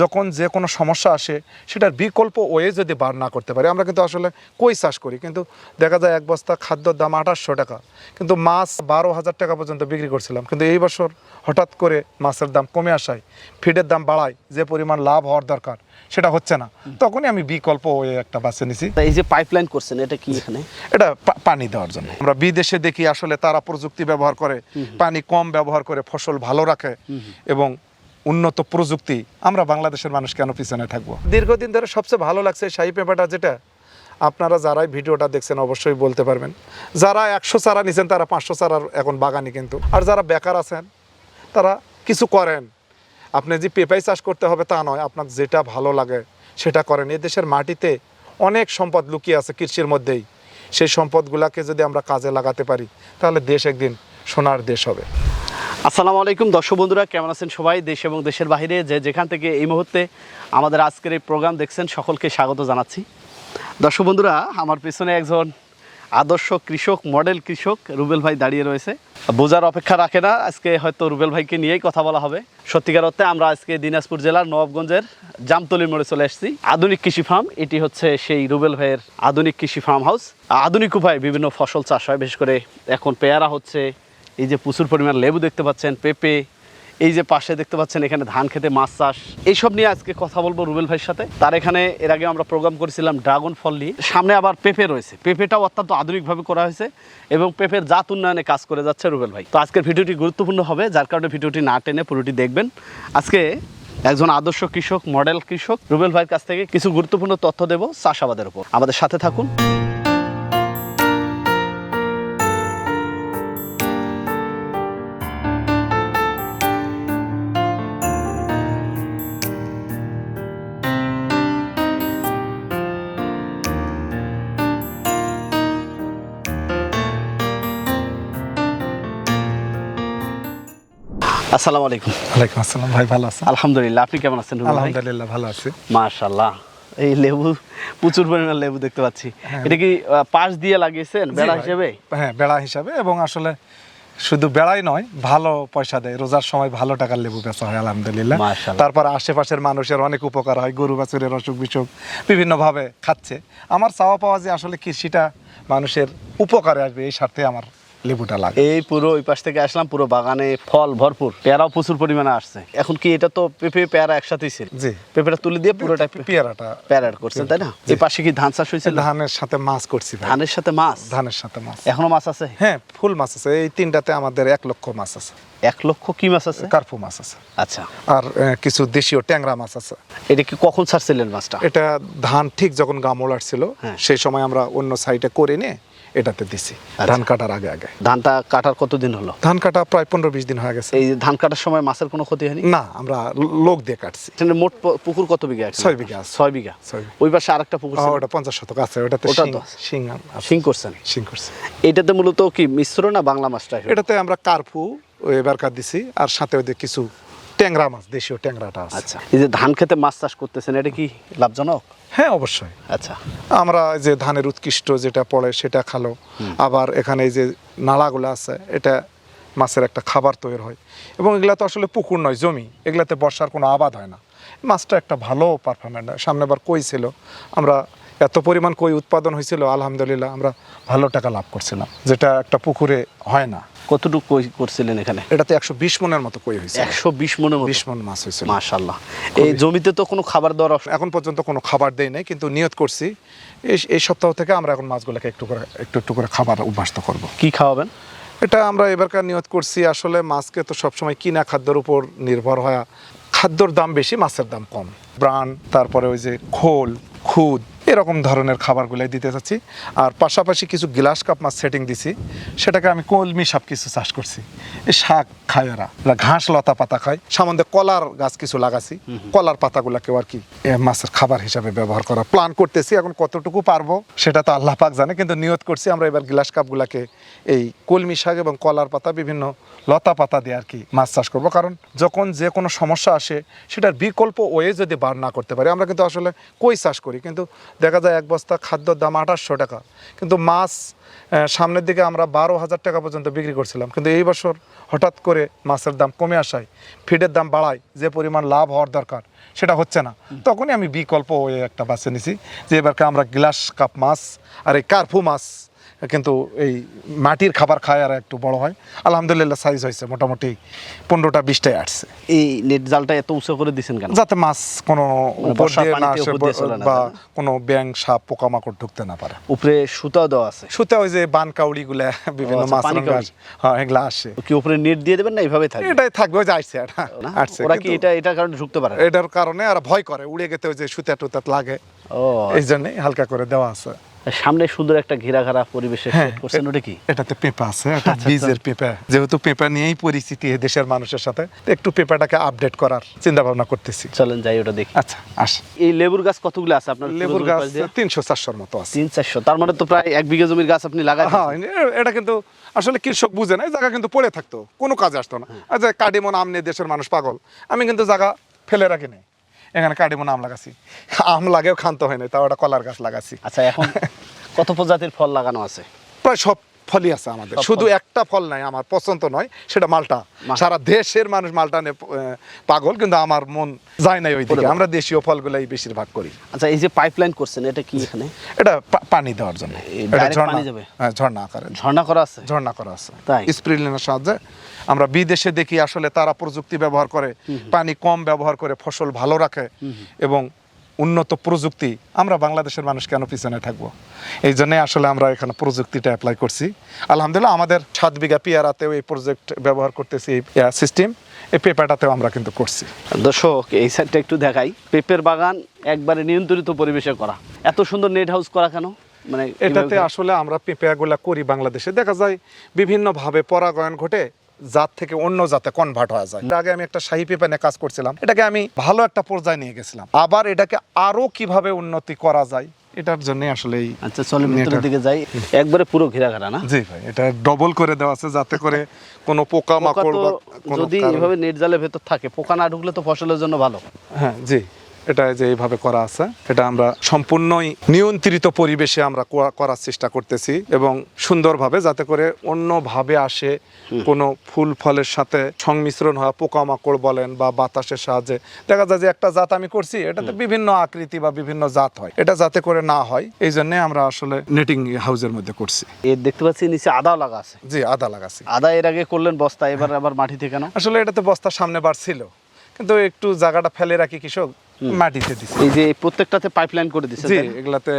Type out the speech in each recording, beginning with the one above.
যখন যে কোনো সমস্যা আসে সেটার বিকল্প ওয়ে যদি বার না করতে পারি আমরা কিন্তু আসলে কই চাষ করি? কিন্তু দেখা যায় এক বস্তা খাদ্যর দাম আঠাশশো টাকা। কিন্তু মাছ বারো হাজার টাকা পর্যন্ত বিক্রি করছিলাম। কিন্তু এই বছর হঠাৎ করে মাছের দাম কমে আসায় ফিডের দাম বাড়ায় যে পরিমাণ লাভ হওয়ার দরকার সেটা হচ্ছে না। তখনই আমি বিকল্প ওয়ে একটা বাছে নিছি। এই যে পাইপলাইন করছেন এটা কি এখানে? এটা পানি দেওয়ার জন্য। আমরা বিদেশে দেখি আসলে তারা প্রযুক্তি ব্যবহার করে পানি কম ব্যবহার করে ফসল ভালো রাখে এবং উন্নত প্রযুক্তি, আমরা বাংলাদেশের মানুষ কেন পিছনে থাকব? দীর্ঘদিন ধরে সবচেয়ে ভালো লাগছে শাহী পেঁপাটা যেটা, আপনারা যারাই ভিডিওটা দেখছেন অবশ্যই বলতে পারবেন। যারা একশো চারা নিছেন, তারা পাঁচশো চারার এখন বাগানি কিন্তু। আর যারা বেকার আছেন, তারা কিছু করেন। আপনি যে পেঁপাই চাষ করতে হবে তা নয়, আপনার যেটা ভালো লাগে সেটা করেন। এ দেশের মাটিতে অনেক সম্পদ লুকিয়ে আছে কৃষির মধ্যেই। সেই সম্পদগুলোকে যদি আমরা কাজে লাগাতে পারি, তাহলে দেশ একদিন সোনার দেশ হবে। আসসালামু আলাইকুম, দর্শক বন্ধুরা, কেমন আছেন সবাই? দেশ এবং দেশের বাইরে যে যেখান থেকে এই মুহূর্তে আমাদের আজকের এই প্রোগ্রাম দেখছেন, সকলকে স্বাগত জানাচ্ছি। দর্শক বন্ধুরা, আমার পেছনে একজন আদর্শ কৃষক, মডেল কৃষক রুবেল ভাই দাঁড়িয়ে রয়েছে। বোঝার অপেক্ষা রাখে না, আজকে হয়তো রুবেল ভাইকে নিয়েই কথা বলা হবে। সত্যিকার অর্থে আমরা আজকে দিনাজপুর জেলার নবাবগঞ্জের জামতলির মোড়ে চলে এসেছি। আধুনিক কৃষি ফার্ম, এটি হচ্ছে সেই রুবেল ভাইয়ের আধুনিক কৃষি ফার্ম হাউস। আধুনিক উপায়ে বিভিন্ন ফসল চাষ হয়, বিশেষ করে এখন পেয়ারা হচ্ছে এই যে প্রচুর পরিমাণ লেবু দেখতে পাচ্ছেন, পেঁপে, এই যে পাশে দেখতে পাচ্ছেন এখানে ধান খেতে মাছ চাষ। এইসব নিয়ে আজকে কথা বলব রুবেল ভাইয়ের সাথে। তার এখানে এর আগে আমরা প্রোগ্রাম করেছিলাম ড্রাগন ফল নিয়ে। সামনে আবার পেঁপে রয়েছে। পেঁপেটাও অত্যন্ত আধুনিকভাবে করা হয়েছে এবং পেঁপের জাত উন্নয়নে কাজ করে যাচ্ছে রুবেল ভাই। তো আজকের ভিডিওটি গুরুত্বপূর্ণ হবে, যার কারণে ভিডিওটি না টেনে পুরোটি দেখবেন। আজকে একজন আদর্শ কৃষক মডেল কৃষক রুবেল ভাইয়ের কাছ থেকে কিছু গুরুত্বপূর্ণ তথ্য দেব চাষাবাদের উপর। আমাদের সাথে থাকুন। আসসালামু আলাইকুম। ওয়ালাইকুম আসসালাম। ভাই ভালো আছেন? আলহামদুলিল্লাহ আপনি কেমন আছেন আলহামদুলিল্লাহ ভালো আছি। মাশাল্লাহ এই লেবু প্রচুর পরিমাণ লেবু দেখতে পাচ্ছি। এটা কি পাশ দিয়ে লাগিয়েছেন? বেড়া হিসেবে? হ্যাঁ বেড়া হিসাবে এবং আসলে শুধু বেড়াই নয় ভালো পয়সা দেয়। রোজার সময় ভালো টাকার লেবু বেচা হয় আলহামদুলিল্লাহ। তারপর আশেপাশের মানুষের অনেক উপকার হয় গরু বাছুরের অসুখ বিসুখ বিভিন্নভাবে খাচ্ছে। আমার চাওয়া পাওয়া যে আসলে কৃষিটা মানুষের উপকারে আসবে এই স্বার্থে আমার লেবুটা লাগে। এই পুরো ওই পাশ থেকে আসলাম পুরো বাগানে ফল ভরপুর পেয়ারাও প্রচুর পরিমাণে আসছে। এখন কি এটা তো পেঁপে পেয়ারা একসাথেই ছিল? জি। পেঁপেটা তুলে দিয়ে পুরোটা পেয়ারাটা পেয়ারা করছেন তাই না? এই পাশে কি ধান চাষ হয়েছিল? ধানের সাথে মাছ করছি ধানের সাথে মাছ? ধানের সাথে মাছ। এখনও মাছ আছে? হ্যাঁ ফুল মাছ আছে। এই তিনটাতে আমাদের এক লক্ষ মাছ আছে। এক লক্ষ কি মাছ আছে? কার্পু মাছ আছে। আচ্ছা। আর কিছু দেশীয় ট্যাংরা মাছ আছে। এটা কি কখন ছাড়ছিলেন মাছটা? এটা ধান ঠিক যখন গামল আসছিল হ্যাঁ। সেই সময় আমরা অন্য সাইডে করে নিয়ে এটাতে দিছি। আচ্ছা। ধান কাটার আগে আগে। ধানটা কাটার কতদিন হলো? ধান কাটা প্রায় পনেরো বিশ দিন হয়ে গেছে। এই ধান কাটার সময় মাছের কোনো ক্ষতি হয়নি? না আমরা লোক দিয়ে কাটছি। মোট পুকুর কত বিঘা আছে। ছয় বিঘা। ছয় বিঘা। ওই পাশে আরেকটা পুকুর ওটা পঞ্চাশ শতক আছে ওটাতে ওটা শিং তো? শিং করছেন? শিং করছে। এটাতে মূলত কি মিশ্র না বাংলা মাছটা এটাতে আমরা কার্পু এবারকার দিছি আর সাথে ওদের কিছু ট্যাংরা মাছ দেশীয় ট্যাংরাটা আছে। আচ্ছা। এই যে ধান খেতে মাছ চাষ করতেছেন এটা কি লাভজনক? হ্যাঁ অবশ্যই। আচ্ছা। আমরা যে ধানের উৎকৃষ্ট যেটা পড়ে সেটা খালো। আবার এখানে এই যে নালাগুলো আছে এটা মাছের একটা খাবার তৈরি হয়। এবং এগুলা তো আসলে পুকুর নয় জমি। এগুলাতে বর্ষার কোনো আবাদ হয় না। মাছটা একটা ভালো পারফরমেন্স সামনে আবার কই ছিল? আমরা এত পরিমাণ কই উৎপাদন হয়েছিল আলহামদুলিল্লাহ আমরা ভালো টাকা লাভ করছিলাম যেটা একটা পুকুরে হয় না। কতটুকু কই করছিলেন এখানে? এটাতে একশো বিশ মনের মতো কই হয়েছে। একশো বিশ মনের মতো? বিশ মন মাছ হয়েছে মাশাল্লাহ এই জমিতে তো কোনো খাবার দেওয়ার এখন পর্যন্ত কোনো খাবার দেই নাই কিন্তু নিয়ত করছি এই এই সপ্তাহ থেকে আমরা এখন মাছগুলোকে একটু করে একটু একটু করে খাবার অভ্যস্ত করব। কি খাওয়াবেন? এটা আমরা এবারকার নিয়ত করছি আসলে মাছকে তো সবসময় কিনা খাদ্যের উপর নির্ভর হয়। খাদ্যর দাম বেশি মাছের দাম কম। ব্রান তারপরে ওই যে খোল খুদ এরকম ধরনের খাবারগুলাই দিতে চাচ্ছি আর পাশাপাশি কিছু গ্লাস কাপ মাছ সেটিং দিছি। সেটাকে আমি কলমি সব কিছু চাষ করছি। এই শাক খায় ওরা। ঘাস লতা পাতা খায়। সামন্দে কলার গাছ কিছু লাগাছি। কলার পাতাগুলাকেও আর কি মাছের খাবার হিসাবে ব্যবহার করা প্ল্যান করতেছি। এখন কতটুকু পারব সেটা তো আল্লাহ পাক জানে। কিন্তু নিয়ত করছি আমরা এবার গ্লাস কাপগুলাকে এই কলমি শাক এবং কলার পাতা বিভিন্ন লতা পাতা দিয়ে আর কি মাছ চাষ করব। কারণ যখন যে কোনো সমস্যা আসে সেটার বিকল্প ওয়ে যদি বার না করতে পারি আমরা কিন্তু আসলে কই চাষ করি? কিন্তু দেখা যায় এক বস্তা খাদ্যর দাম আঠাশশো টাকা। কিন্তু মাছ সামনের দিকে আমরা বারো হাজার টাকা পর্যন্ত বিক্রি করছিলাম। কিন্তু এই বছর হঠাৎ করে মাছের দাম কমে আসায় ফিডের দাম বাড়ায়, যে পরিমাণ লাভ হওয়ার দরকার, সেটা হচ্ছে না। তখনই আমি বিকল্প ওই একটা বাছে নিছি, যে এবারকে আমরা গ্লাস কাপ মাছ আর এই কার্ফু মাছ কিন্তু এই মাটির খাবার খায় আর একটু বড় হয়। আলহামদুলিল্লাহ সাইজ হয়েছে মোটামুটি পনেরোটা বিশটাই আসছে। এই নেট জালটা এত উঁচু করে দিছেন কেন? যাতে মাছ কোনো মানে উপর দিয়ে না আসে বা কোনো ব্যাং সাপ পোকামাকড় ঢুকতে না পারে। উপরে সুতা দেওয়া আছে। সুতে ওই যে বান কাউড়ি গুলা বিভিন্ন আচ্ছা, মাছ। হ্যাঁ এগুলা আসে। কি উপরে নেট দিয়ে দেবেন না এইভাবে থাকবে? এটাই থাকবে ওই যে আসছে এটা আসছে। ওরা কি এটা এটার কারণে ঢুকতে পারে এটার কারণে আর ভয় করে উড়ে গেতে ওই যে সুতা টুতা লাগে। ও এই জন্যই হালকা করে দেওয়া আছে। সামনে সুন্দর একটা ঘেরা ঘেরা পরিবেশে হ্যাঁ করছেন ওটা কি? এটাতে পেঁপা আছে একটা আচ্ছা, বীজের পেঁপা যেহেতু পেঁপা নিয়েই পরিচিতি এই দেশের মানুষের সাথে একটু পেঁপাটাকে আপডেট করার চিন্তা ভাবনা করতেছি। চলেন যাই ওটা দেখি। আচ্ছা আস এই লেবুর গাছ কতগুলো আছে আপনার লেবুর গাছ? তিনশো চারশোর মতো আছে। তিন চারশো। তার মানে তো প্রায় এক বিঘা জমির গাছ আপনি লাগাই হ্যাঁ এটা কিন্তু আসলে কৃষক বুঝে না এই জায়গা কিন্তু পড়ে থাকতো কোনো কাজে আসতো না। যে কাডিমন আম নিয়ে দেশের মানুষ পাগল আমি কিন্তু জায়গা ফেলে রাখি নাই এখানে কাডিমন আম লাগাছি। আম লাগেও ক্ষান্ত হয় না তাও একটা কলার গাছ লাগাছি। আচ্ছা এখন কত প্রজাতির ফল লাগানো আছে? প্রায় সব ফলই আছে আমাদের। শুধু একটা ফল নাই আমার পছন্দ নয় সেটা মালটা। সারা দেশের মানুষ মালটা নিয়ে পাগল কিন্তু আমার মন যায় নাই ওই দিকে আমরা দেশীয় ফলগুলাই বেশিরভাগ করি। আচ্ছা এই যে পাইপলাইন করছেন এটা কি এখানে? এটা পানি দেওয়ার জন্য। এটা ঝর্ণা যাবে? হ্যাঁ ঝর্ণা আকারে। ঝর্ণা করা আছে? ঝর্ণা করা আছে। তাই? স্প্রিংলারের সাহায্যে আমরা বিদেশে দেখি আসলে তারা প্রযুক্তি ব্যবহার করে পানি কম ব্যবহার করে ফসল ভালো রাখে এবং উন্নত প্রযুক্তি আমরা বাংলাদেশের মানুষ কেন পিছনে থাকব? এই জন্যে আসলে আমরা এখানে প্রযুক্তিটা অ্যাপ্লাই করছি। আলহামদুলিল্লাহ আমাদের সাত বিঘা পেয়ারাতেও এই প্রজেক্ট ব্যবহার করতেছি এই সিস্টেম এই পেপারটাতেও আমরা কিন্তু করছি। দর্শক এই সাইডটা একটু দেখাই। পেঁপের বাগান একবারে নিয়ন্ত্রিত পরিবেশে করা। এত সুন্দর নেট হাউস করা কেন? মানে এটাতে আসলে আমরা পেঁপেগুলা করি বাংলাদেশে। দেখা যায় বিভিন্নভাবে পরাগায়ন ঘটে। জাত থেকে অন্য জাতে কনভার্ট হওয়া যায়। আগে আমি একটা শাহী পেঁপে নিয়ে কাজ করছিলাম এটাকে আমি ভালো একটা পর্যায়ে নিয়ে গেছিলাম। আবার এটাকে আরও কীভাবে উন্নতি করা যায় এটার জন্য আসলে আচ্ছা চলে ভিতরের দিকে যাই। একবারে পুরো ঘেরা ঘেরা না? জি ভাই এটা ডবল করে দেওয়া আছে যাতে করে কোনো পোকা মাকড় বা যদি এভাবে নেট জালের ভেতর থাকে পোকা না ঢুকলে তো ফসলের জন্য ভালো। হ্যাঁ জি। এটা যে এইভাবে করা আছে এটা আমরা সম্পূর্ণই নিয়ন্ত্রিত পরিবেশে আমরা করার চেষ্টা করতেছি এবং সুন্দরভাবে যাতে করে অন্যভাবে আসে কোনো ফুল ফলের সাথে সংমিশ্রণ হওয়া পোকামাকড় বলেন বা বাতাসের সাহায্যে। দেখা যায় যে একটা জাত আমি করছি এটাতে বিভিন্ন আকৃতি বা বিভিন্ন জাত হয়। এটা যাতে করে না হয় এই জন্য আমরা আসলে নেটিং হাউসের মধ্যে করছি। এর দেখতে পাচ্ছি নিচে আদা লাগা আছে। জি আদা লাগা আছে। আদা এর আগে করলেন বস্তা এবার আবার মাটিতে কেন? আসলে এটাতে বস্তার সামনে বার ছিল। কিন্তু একটু জায়গাটা ফেলে রাখি কৃষক মাটিতে দিছি। এই যে প্রত্যেকটাতে পাইপলাইন করে দিচ্ছে জি এগুলাতে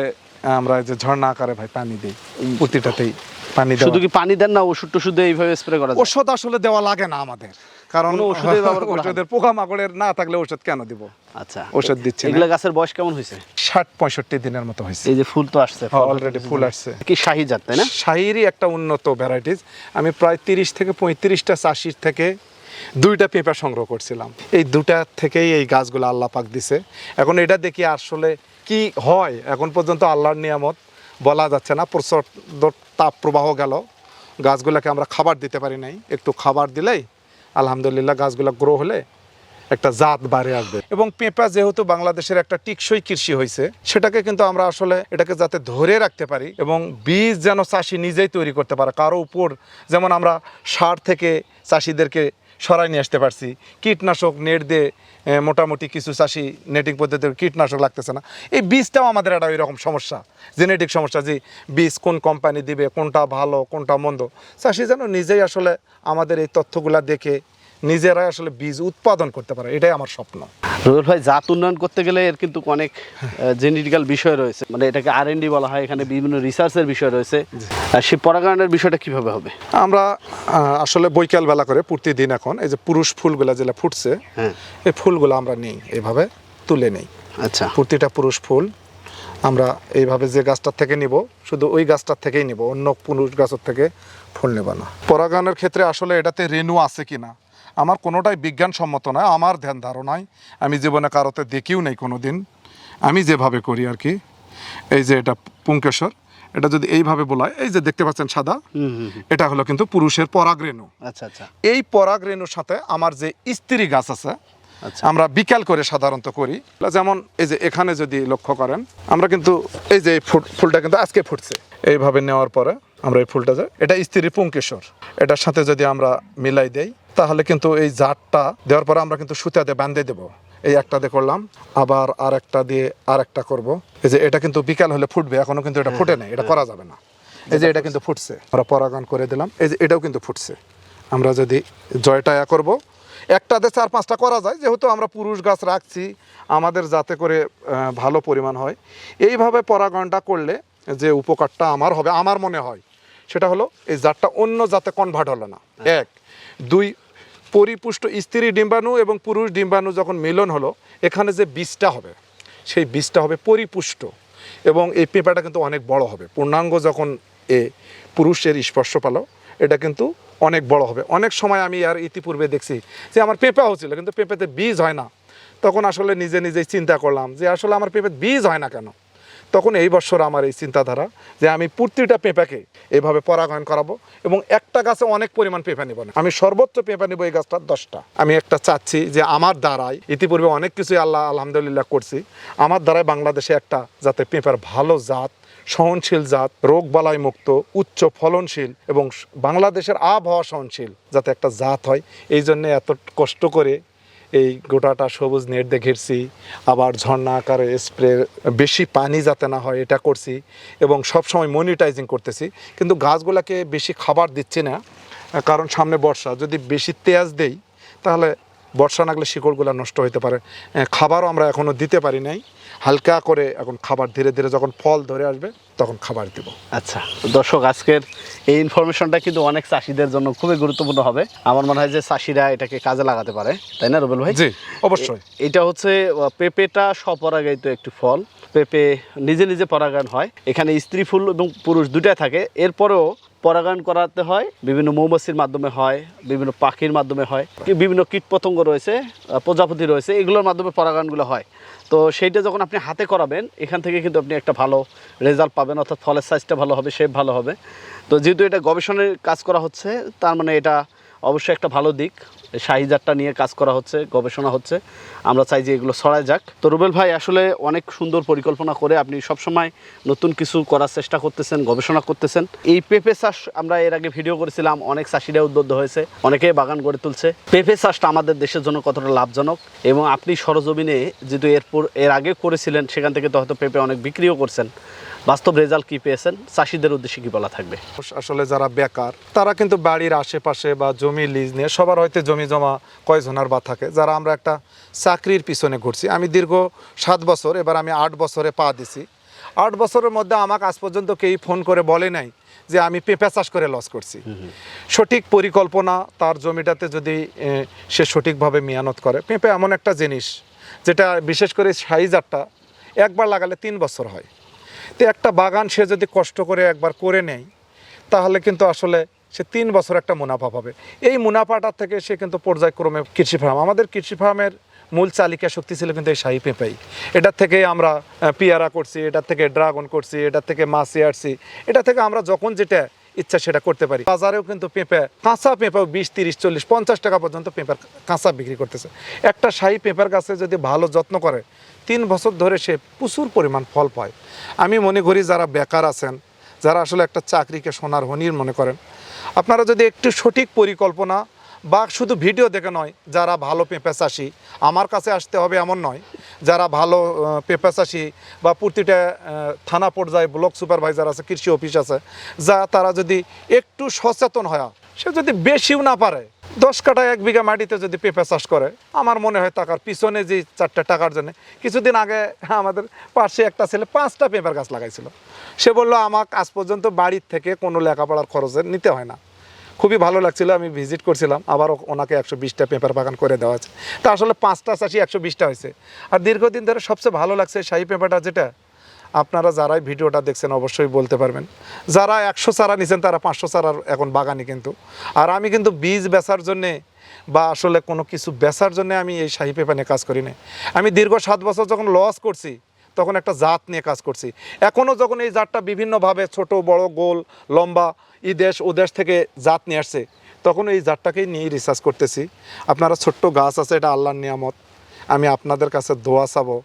আমরা যে ঝর্ণা আকারে ভাই পানি দিই প্রতিটাতেই পানি শুধু কি পানি দেন না ওষুধ টষুধ এইভাবে স্প্রে করা যায়? ওষুধ আসলে দেওয়া লাগে না আমাদের কারণ ওষুধের ব্যবহার করা হয় না? ওষুধের থাকলে ওষুধ কেন দিব? আচ্ছা ওষুধ দিচ্ছে এগুলা গাছের বয়স কেমন হয়েছে? ষাট পঁয়ষট্টি দিনের মতো হয়েছে। এই যে ফুল তো আসছে অলরেডি ফুল আসছে। কি শাহি জাত তাই না? শাহিরই একটা উন্নত ভ্যারাইটিস আমি প্রায় তিরিশ থেকে পঁয়ত্রিশটা চাষির থেকে দুইটা পেঁপা সংগ্রহ করছিলাম। এই দুটা থেকেই এই গাছগুলো আল্লাহ পাক দিছে। এখন এটা দেখি আসলে কি হয়? এখন পর্যন্ত আল্লাহর নিয়ামত বলা যাচ্ছে না। প্রচণ্ড তাপ প্রবাহ গেল। গাছগুলোকে আমরা খাবার দিতে পারি নাই। একটু খাবার দিলেই আলহামদুলিল্লাহ গাছগুলো গ্রো হলে একটা জাত বাড়ে আসবে। এবং পেঁপা যেহেতু বাংলাদেশের একটা টিকসই কৃষি হয়েছে সেটাকে কিন্তু আমরা আসলে এটাকে যাতে ধরে রাখতে পারি এবং বীজ যেন চাষি নিজেই তৈরি করতে পারে, কারও উপর যেমন আমরা সার থেকে চাষিদেরকে সরাই নিয়ে আসতে পারছি। কীটনাশক নেট দিয়ে মোটামুটি কিছু চাষি নেটিং পদ্ধতিতে কীটনাশক লাগতেছে না। এই বীজটাও আমাদের একটা ওই রকম সমস্যা, জেনেটিক সমস্যা যে বীজ কোন কোম্পানি দিবে, কোনটা ভালো, কোনটা মন্দ। চাষি যেন নিজেই আসলে আমাদের এই তথ্যগুলা দেখে নিজেরাই আসলে বীজ উৎপাদন করতে পারে এটাই আমার স্বপ্ন। রুবেল ভাই জাত উন্নয়ন করতে গেলে এর কিন্তু অনেক জেনেটিক্যাল বিষয় রয়েছে। মানে এটাকে আর এন ডি বলা হয় এখানে বিভিন্ন রিসার্চের বিষয় রয়েছে। আর সেই পরাগায়নের বিষয়টা কীভাবে হবে? আমরা আসলে বৈকাল বেলা করে প্রতিদিন এখন এই যে পুরুষ ফুলগুলা যেটা ফুটছে হ্যাঁ। এই ফুলগুলো আমরা নিই এভাবে তুলে নেই। আচ্ছা। প্রতিটা পুরুষ ফুল আমরা এইভাবে যে গাছটার থেকে নিব শুধু ওই গাছটার থেকেই নিব অন্য পুরুষ গাছের থেকে ফুল নেব না। পরাগায়নের ক্ষেত্রে আসলে এটাতে রেণু আছে কিনা আমার কোনোটাই বিজ্ঞানসম্মত নয় আমার ধ্যান ধারণায় আমি জীবনে কারোতে দেখিও নেই কোনো দিন আমি যেভাবে করি আর কি এই যে এটা পুঙ্কেশ্বর এটা যদি এইভাবে বলায় এই যে দেখতে পাচ্ছেন সাদা। এটা হলো কিন্তু পুরুষের পরাগ রেণু আচ্ছা আচ্ছা। এই পরাগ রেণুর সাথে আমার যে স্ত্রী গাছ আছে আচ্ছা। আমরা বিকাল করে সাধারণত করি। যেমন এই যে এখানে যদি লক্ষ্য করেন আমরা কিন্তু এই যে ফুলটা কিন্তু আজকে ফুটছে। এইভাবে নেওয়ার পরে আমরা এই ফুলটা যে এটা স্ত্রী পুঙ্কেশ্বর এটার সাথে যদি আমরা মিলাই দেই তাহলে কিন্তু এই জাতটা দেওয়ার পরে আমরা কিন্তু সুতা দিয়ে বান্ধে দেবো। এই একটা দিয়ে করলাম আবার আর একটা দিয়ে আর একটা করব। এই যে এটা কিন্তু বিকাল হলে ফুটবে এখনও কিন্তু এটা ফুটে নেই এটা করা যাবে না। এই যে এটা কিন্তু ফুটছে। আমরা পরাগান করে দিলাম। এই যে এটাও কিন্তু ফুটছে। আমরা যদি জয়টা ইয়া করব একটাতে চার পাঁচটা করা যায় যেহেতু আমরা পুরুষ গাছ রাখছি আমাদের যাতে করে ভালো পরিমাণ হয়। এইভাবে পরাগণটা করলে যে উপকারটা আমার হবে আমার মনে হয় সেটা হলো এই জাতটা অন্য জাতে কনভার্ট হলো না। এক। দুই পরিপুষ্ট স্ত্রী ডিম্বাণু এবং পুরুষ ডিম্বাণু যখন মিলন হলো, এখানে যে বীজটা হবে, সেই বীজটা হবে পরিপুষ্ট এবং এই পেঁপাটা কিন্তু অনেক বড় হবে। পূর্ণাঙ্গ যখন এ পুরুষের স্পর্শ পালো, এটা কিন্তু অনেক বড় হবে। অনেক সময় আমি আর ইতিপূর্বে দেখছি যে আমার পেঁপা হচ্ছিল কিন্তু পেঁপেতে বীজ হয় না। তখন আসলে নিজে নিজেই চিন্তা করলাম যে আসলে আমার পেঁপে বীজ হয় না কেন? তখন এই বছর আমার এই চিন্তাধারা যে আমি প্রতিটা পেঁপাকে এভাবে পরাগায়ন করাবো এবং একটা গাছে অনেক পরিমাণ পেঁপা নিব না। আমি সর্বোচ্চ পেঁপা নিব এই গাছটার দশটা। আমি একটা চাচ্ছি যে আমার দ্বারাই, ইতিপূর্বে অনেক কিছুই আল্লাহ আলহামদুলিল্লাহ করছি, আমার দ্বারাই বাংলাদেশে একটা যাতে পেঁপার ভালো জাত, সহনশীল জাত, রোগ বালাই মুক্ত, উচ্চ ফলনশীল এবং বাংলাদেশের আবহাওয়া সহনশীল যাতে একটা জাত হয়, এই জন্য এত কষ্ট করে এই গোটাটা সবুজ নেট দিয়ে আবার ঝর্ণা আকারে স্প্রে, বেশি পানি যাতে না হয় এটা করছি এবং সব সময় মনিটাইজিং করতেছি। কিন্তু গাছগুলোকে বেশি খাবার দিচ্ছি না, কারণ সামনে বর্ষা, যদি বেশি তেজ দেই, তাহলে বর্ষা না গেলে শিকড়গুলো নষ্ট হতে পারে। খাবারও আমরা এখনও দিতে পারি নাই। হালকা করে এখন খাবার ধীরে ধীরে যখন ফল ধরে আসবে তখন খাবার দিব। আচ্ছা দর্শক আজকের এই ইনফরমেশনটা কিন্তু অনেক চাষিদের জন্য খুবই গুরুত্বপূর্ণ হবে। আমার মনে হয় যে চাষিরা এটাকে কাজে লাগাতে পারে তাই না রুবেল ভাই? জি অবশ্যই। এটা হচ্ছে পেঁপেটা স্বপরাগায়িত একটি ফল। পেঁপে নিজে নিজে পরাগায়ন হয়। এখানে স্ত্রী ফুল এবং পুরুষ দুটাই থাকে। এরপরেও পরাগায়ন করাতে হয়, বিভিন্ন মৌমাছির মাধ্যমে হয়, বিভিন্ন পাখির মাধ্যমে হয় বিভিন্ন কীটপতঙ্গ রয়েছে প্রজাপতি রয়েছে, এগুলোর মাধ্যমে পরাগায়নগুলো হয়। তো সেইটা যখন আপনি হাতে করাবেন, এখান থেকে কিন্তু আপনি একটা ভালো রেজাল্ট পাবেন, অর্থাৎ ফলের সাইজটা ভালো হবে শেপ ভালো হবে। তো যেহেতু এটা গবেষণার কাজ করা হচ্ছে, তার মানে এটা অবশ্যই একটা ভালো দিক। শাহিজারটা নিয়ে কাজ করা হচ্ছে, গবেষণা হচ্ছে। আমরা চাই যে এগুলো ছড়ায় যাক। তো রুবেল ভাই, আসলে অনেক সুন্দর পরিকল্পনা করে আপনি সবসময় নতুন কিছু করার চেষ্টা করতেছেন, গবেষণা করতেছেন। এই পেঁপে চাষ আমরা এর আগে ভিডিও করেছিলাম, অনেক চাষিরা উদ্বুদ্ধ হয়েছে অনেকেই বাগান গড়ে তুলছে। পেঁপে চাষটা আমাদের দেশের জন্য কতটা লাভজনক এবং আপনি সরজমিনে যেহেতু এরপর, এর আগে করেছিলেন, সেখান থেকে তো হয়তো পেঁপে অনেক বিক্রিও করছেন। বাস্তব রেজাল্ট কি পেয়েছেন? চাষিদের উদ্দেশ্যে কি বলা থাকবে? আসলে যারা বেকার তারা কিন্তু বাড়ির আশেপাশে বা জমি লিজ নিয়ে সবার হয়তো জমি জমা কয়জনার বা থাকে। যারা আমরা একটা চাকরির পিছনে ঘুরছি আমি দীর্ঘ সাত বছর এবার আমি আট বছরে পা দিছি। আট বছরের মধ্যে আমাকে আজ পর্যন্ত কেউ ফোন করে বলে নাই যে আমি পেঁপে চাষ করে লস করছি। সঠিক পরিকল্পনা তার জমিটাতে যদি সে সঠিকভাবে মেয়ানত করে। পেঁপে এমন একটা জিনিস যেটা বিশেষ করে সাইজারটা একবার লাগালে তিন বছর হয়। তো একটা বাগান সে যদি কষ্ট করে একবার করে নেয়, তাহলে কিন্তু আসলে সে তিন বছর একটা মুনাফা পাবে। এই মুনাফাটার থেকে সে কিন্তু পর্যায়ক্রমে কৃষি ফার্ম, আমাদের কৃষি ফার্মের মূল চালিকা শক্তি ছিল কিন্তু এই শাহী পেঁপেই এটার থেকে আমরা পিয়ারা করছি এটার থেকে ড্রাগন করছি এটার থেকে মাছি আসছি এটা থেকে আমরা যখন যেটা ইচ্ছা সেটা করতে পারি। বাজারেও কিন্তু পেঁপে, কাঁচা পেঁপেও বিশ, তিরিশ, চল্লিশ, পঞ্চাশ টাকা পর্যন্ত পেঁপের কাঁচা বিক্রি করতেছে। একটা শাহী পেঁপের গাছে যদি ভালো যত্ন করে, তিন বছর ধরে সে প্রচুর পরিমাণ ফল পায়। আমি মনে করি যারা বেকার আছেন, যারা আসলে একটা চাকরিকে সোনার হনির মনে করেন, আপনারা যদি একটু সঠিক পরিকল্পনা বা শুধু ভিডিও দেখে নয়, যারা ভালো পেঁপে আমার কাছে আসতে হবে এমন নয়, যারা ভালো পেঁপে বা প্রতিটা থানা পর্যায়ে ব্লক সুপারভাইজার আছে, কৃষি অফিস আছে, যা তারা যদি একটু সচেতন হয়, সে যদি বেশিও না পারে, দশ কাটা এক বিঘা মাটিতে যদি পেঁপে চাষ করে, আমার মনে হয় টাকার পিছনে যে চারটে টাকার জন্য, কিছুদিন আগে আমাদের পাশে একটা ছেলে পাঁচটা পেঁপের গাছ লাগাইছিল। সে বলল, আমাকে আজ পর্যন্ত বাড়ির থেকে কোনো লেখাপড়ার খরচে নিতে হয় না। খুবই ভালো লাগছিল, আমি ভিজিট করছিলাম আবার ওনাকে একশো বিশটা পেপার বাগান করে দেওয়া আছে। তা আসলে পাঁচটা চাষি একশো বিশটা হয়েছে। আর দীর্ঘদিন ধরে সবচেয়ে ভালো লাগছে শাহী পেঁপাটা যেটা, আপনারা যারাই ভিডিওটা দেখছেন অবশ্যই বলতে পারবেন। যারা একশো চারা নিছেন, তারা পাঁচশো চারার এখন বাগানি কিন্তু। আর আমি কিন্তু বীজ বেচার জন্যে বা আসলে কোনো কিছু বেচার জন্য আমি এই শাহি পেঁপা নিয়ে কাজ করি না আমি দীর্ঘ সাত বছর যখন লস করছি তখন একটা জাত নিয়ে কাজ করছি। এখনও যখন এই জাতটা বিভিন্নভাবে ছোট, বড়, গোল, লম্বা, ই দেশ, ও দেশ থেকে জাত নিয়ে আসছে, তখন এই জাতটাকেই নিয়ে রিসার্চ করতেছি। আপনারা ছোট্ট গাছ আছে, এটা আল্লাহর নিয়ামত। আমি আপনাদের কাছে দোয়া চাবো,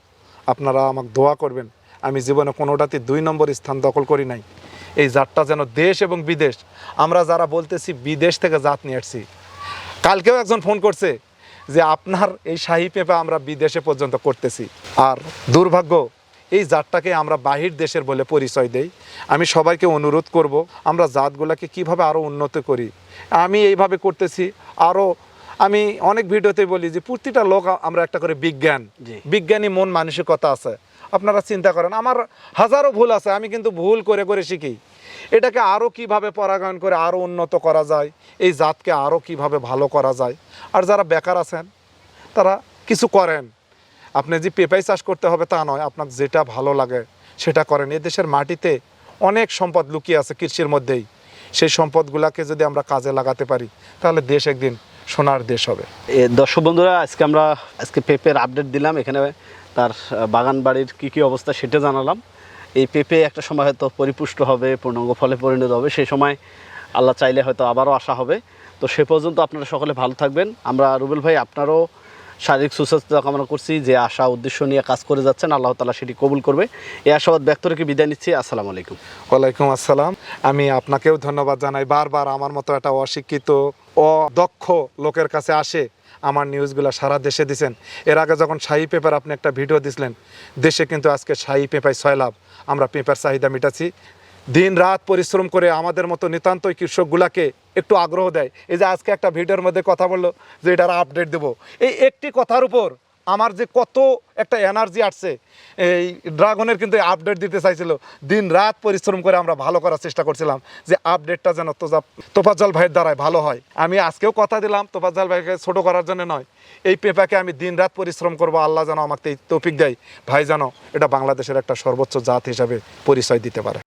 আপনারা আমাকে দোয়া করবেন। আমি জীবনে কোনোটাতে দুই নম্বর স্থান দখল করি নাই। এই জাতটা যেন দেশ এবং বিদেশ, আমরা যারা বলতেছি বিদেশ থেকে জাত নিয়ে আসছি। কালকেও একজন ফোন করছে যে, আপনার এই শাহী পেঁপা আমরা বিদেশে পর্যন্ত করতেছি। আর দুর্ভাগ্য এই জাতটাকে আমরা বাহির দেশের বলে পরিচয় দেই। আমি সবাইকে অনুরোধ করব আমরা জাতগুলোকে কীভাবে আরও উন্নত করি। আমি এইভাবে করতেছি আরও আমি অনেক ভিডিওতে বলি যে প্রতিটা লোক আমরা একটা করে বিজ্ঞান। বিজ্ঞানী মন মানসিকতা আছে। আপনারা চিন্তা করেন আমার হাজারো ভুল আছে আমি কিন্তু ভুল করে করে শিখি। এটাকে আরও কীভাবে পরাগায়ন করে আরও উন্নত করা যায় এই জাতকে আরও কীভাবে ভালো করা যায়। আর যারা বেকার আছেন তারা কিছু করেন। আপনি যে পেঁপাই চাষ করতে হবে তা নয় আপনার যেটা ভালো লাগে সেটা করেন। দেশের মাটিতে অনেক সম্পদ লুকিয়ে আছে কৃষির মধ্যেই। সেই সম্পদগুলোকে যদি আমরা কাজে লাগাতে পারি তাহলে দেশ একদিন সোনার দেশ হবে। এ, দর্শক বন্ধুরা আজকে আমরা আজকে পেঁপের আপডেট দিলাম। এখানে তার বাগান বাড়ির কী কী অবস্থা সেটা জানালাম। এই পেঁপে একটা সময় হয়তো পরিপুষ্ট হবে পূর্ণাঙ্গ ফলে পরিণত হবে। সেই সময় আল্লাহ চাইলে হয়তো আবারও আসা হবে। তো সে পর্যন্ত আপনারা সকলে ভালো থাকবেন। আমরা রুবেল ভাই আপনারও শারীরিক সুস্বাস্থ্য কামনা করছি, যে আশা, উদ্দেশ্য নিয়ে কাজ করে যাচ্ছেন, আল্লাহ তালা সেটি কবুল করবে। এই আশাবাদ ব্যক্ত রেখে বিদায় নিচ্ছি। আসসালামু আলাইকুম। ওয়ালাইকুম আসসালাম। আমি আপনাকেও ধন্যবাদ জানাই। বারবার আমার মতো একটা অশিক্ষিত, অদক্ষ লোকের কাছে আসে, আমার নিউজগুলো সারা দেশে দিছেন। এর আগে যখন শাহী পেপার আপনি একটা ভিডিও দিছিলেন, দেশে কিন্তু আজকে শাহী পেঁপায় ছয় লাভ। আমরা পেপার চাহিদা মেটাচ্ছি। দিন রাত পরিশ্রম করে আমাদের মতো নিতান্তই কৃষকগুলাকে একটু আগ্রহ দেয়। এই যে আজকে একটা ভিডিওর মধ্যে কথা বলল যে এটার আপডেট দেবো। এই একটি কথার উপর আমার যে কত একটা এনার্জি আসছে, এই ড্রাগনের কিন্তু আপডেট দিতে চাইছিল। দিন রাত পরিশ্রম করে আমরা ভালো করার চেষ্টা করছিলাম যে আপডেটটা যেন তোজা ভাইয়ের দ্বারাই ভালো হয়। আমি আজকেও কথা দিলাম, তোফাজ্জল ভাইকে ছোট করার জন্য নয়। এই পেপাকে আমি দিন রাত পরিশ্রম করব, আল্লাহ যেন আমাকে এই তৌফিক দেয়। ভাই যেন এটা বাংলাদেশের একটা সর্বোচ্চ জাত হিসাবে পরিচয় দিতে পারে।